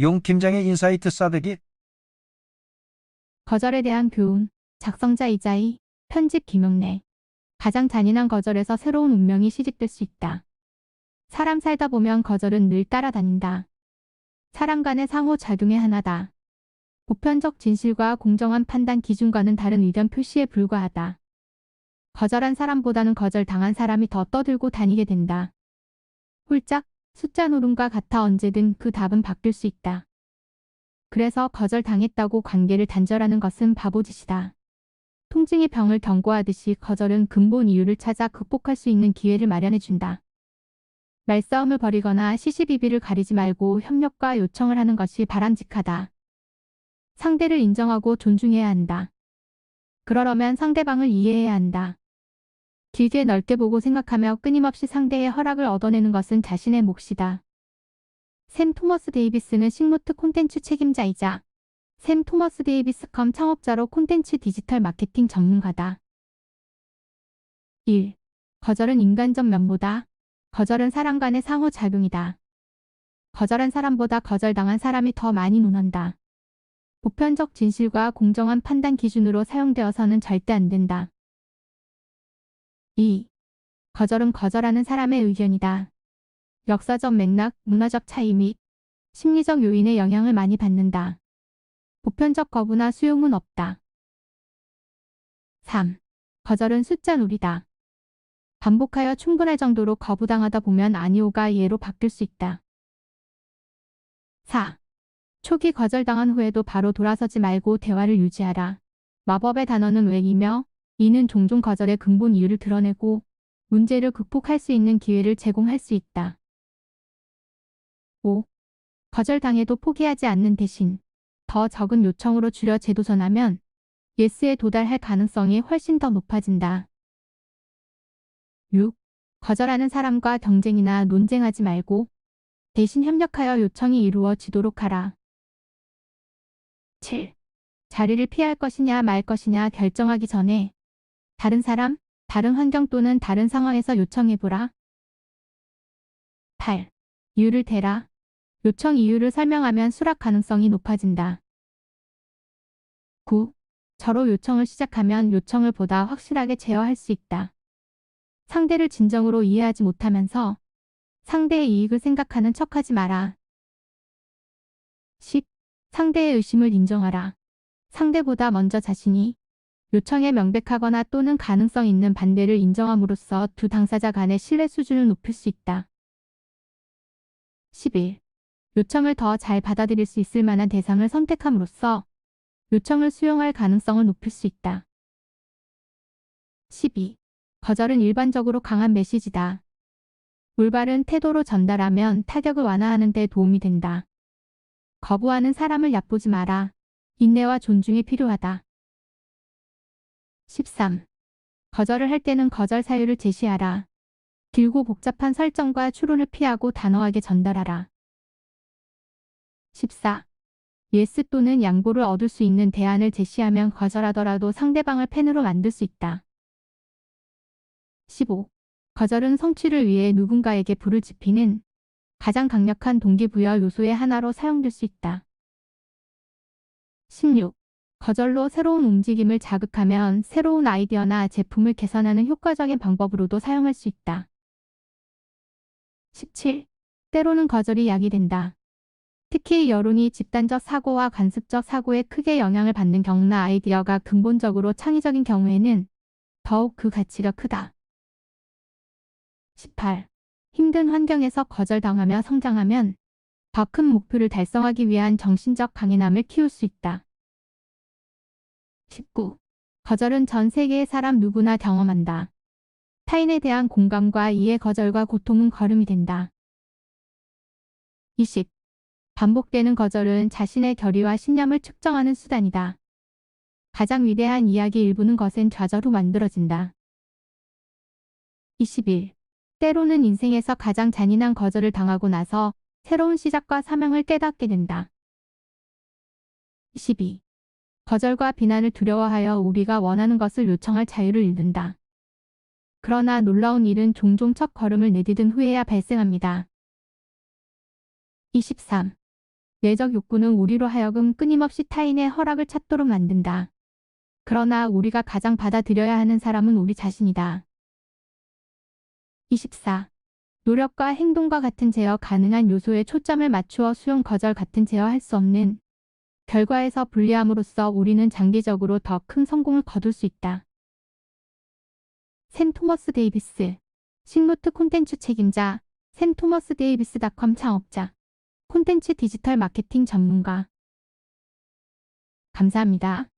용 팀장의 인사이트 싸대기 거절에 대한 교훈, 작성자 이자이, 편집 김용래. 가장 잔인한 거절에서 새로운 운명이 시작될 수 있다. 사람 살다 보면 거절은 늘 따라다닌다. 사람 간의 상호 작용의 하나다. 보편적 진실과 공정한 판단 기준과는 다른 의견 표시에 불과하다. 거절한 사람보다는 거절당한 사람이 더 떠들고 다니게 된다. 홀짝, 숫자 노름과 같아 언제든 그 답은 바뀔 수 있다. 그래서 거절당했다고 관계를 단절하는 것은 바보짓이다. 통증의 병을 경고하듯이 거절은 근본 이유를 찾아 극복할 수 있는 기회를 마련해준다. 말싸움을 벌이거나 시시비비를 가리지 말고 협력과 요청을 하는 것이 바람직하다. 상대를 인정하고 존중해야 한다. 그러려면 상대방을 이해해야 한다. 길게 넓게 보고 생각하며 끊임없이 상대의 허락을 얻어내는 것은 자신의 몫이다. 샘 토머스 데이비스는 식노트 콘텐츠 책임자이자 샘 토머스 데이비스컴 창업자로 콘텐츠 디지털 마케팅 전문가다. 1. 거절은 인간적 면모다. 거절은 사람 간의 상호작용이다. 거절한 사람보다 거절당한 사람이 더 많이 논한다. 보편적 진실과 공정한 판단 기준으로 사용되어서는 절대 안 된다. 2. 거절은 거절하는 사람의 의견이다. 역사적 맥락, 문화적 차이 및 심리적 요인의 영향을 많이 받는다. 보편적 거부나 수용은 없다. 3. 거절은 숫자 놀이다. 반복하여 충분할 정도로 거부당하다 보면 아니오가 예로 바뀔 수 있다. 4. 초기 거절당한 후에도 바로 돌아서지 말고 대화를 유지하라. 마법의 단어는 왜이며 이는 종종 거절의 근본 이유를 드러내고 문제를 극복할 수 있는 기회를 제공할 수 있다. 5. 거절당해도 포기하지 않는 대신 더 적은 요청으로 줄여 재도전하면 예스에 도달할 가능성이 훨씬 더 높아진다. 6. 거절하는 사람과 경쟁이나 논쟁하지 말고 대신 협력하여 요청이 이루어지도록 하라. 7. 자리를 피할 것이냐 말 것이냐 결정하기 전에 다른 사람, 다른 환경 또는 다른 상황에서 요청해보라. 8. 이유를 대라. 요청 이유를 설명하면 수락 가능성이 높아진다. 9. 저로 요청을 시작하면 요청을 보다 확실하게 제어할 수 있다. 상대를 진정으로 이해하지 못하면서 상대의 이익을 생각하는 척하지 마라. 10. 상대의 의심을 인정하라. 상대보다 먼저 자신이 요청에 명백하거나 또는 가능성 있는 반대를 인정함으로써 두 당사자 간의 신뢰 수준을 높일 수 있다. 11. 요청을 더 잘 받아들일 수 있을 만한 대상을 선택함으로써 요청을 수용할 가능성을 높일 수 있다. 12. 거절은 일반적으로 강한 메시지다. 올바른 태도로 전달하면 타격을 완화하는 데 도움이 된다. 거부하는 사람을 얕보지 마라. 인내와 존중이 필요하다. 13. 거절을 할 때는 거절 사유를 제시하라. 길고 복잡한 설정과 추론을 피하고 단호하게 전달하라. 14. 예스 또는 양보를 얻을 수 있는 대안을 제시하면 거절하더라도 상대방을 팬으로 만들 수 있다. 15. 거절은 성취를 위해 누군가에게 불을 지피는 가장 강력한 동기부여 요소의 하나로 사용될 수 있다. 16. 거절로 새로운 움직임을 자극하면 새로운 아이디어나 제품을 개선하는 효과적인 방법으로도 사용할 수 있다. 17. 때로는 거절이 약이 된다. 특히 여론이 집단적 사고와 관습적 사고에 크게 영향을 받는 경우나 아이디어가 근본적으로 창의적인 경우에는 더욱 그 가치가 크다. 18. 힘든 환경에서 거절당하며 성장하면 더 큰 목표를 달성하기 위한 정신적 강인함을 키울 수 있다. 19. 거절은 전 세계의 사람 누구나 경험한다. 타인에 대한 공감과 이해 거절과 고통은 걸음이 된다. 20. 반복되는 거절은 자신의 결의와 신념을 측정하는 수단이다. 가장 위대한 이야기 일부는 것은 좌절 후 만들어진다. 21. 때로는 인생에서 가장 잔인한 거절을 당하고 나서 새로운 시작과 사명을 깨닫게 된다. 22. 거절과 비난을 두려워하여 우리가 원하는 것을 요청할 자유를 잃는다. 그러나 놀라운 일은 종종 첫 걸음을 내디딘 후에야 발생합니다. 23. 내적 욕구는 우리로 하여금 끊임없이 타인의 허락을 찾도록 만든다. 그러나 우리가 가장 받아들여야 하는 사람은 우리 자신이다. 24. 노력과 행동과 같은 제어 가능한 요소에 초점을 맞추어 수용 거절 같은 제어할 수 없는 결과에서 분리함으로써 우리는 장기적으로 더 큰 성공을 거둘 수 있다. 샘 토머스 데이비스 식노트 콘텐츠 책임자 샘 토머스 데이비스닷컴 창업자 콘텐츠 디지털 마케팅 전문가 감사합니다.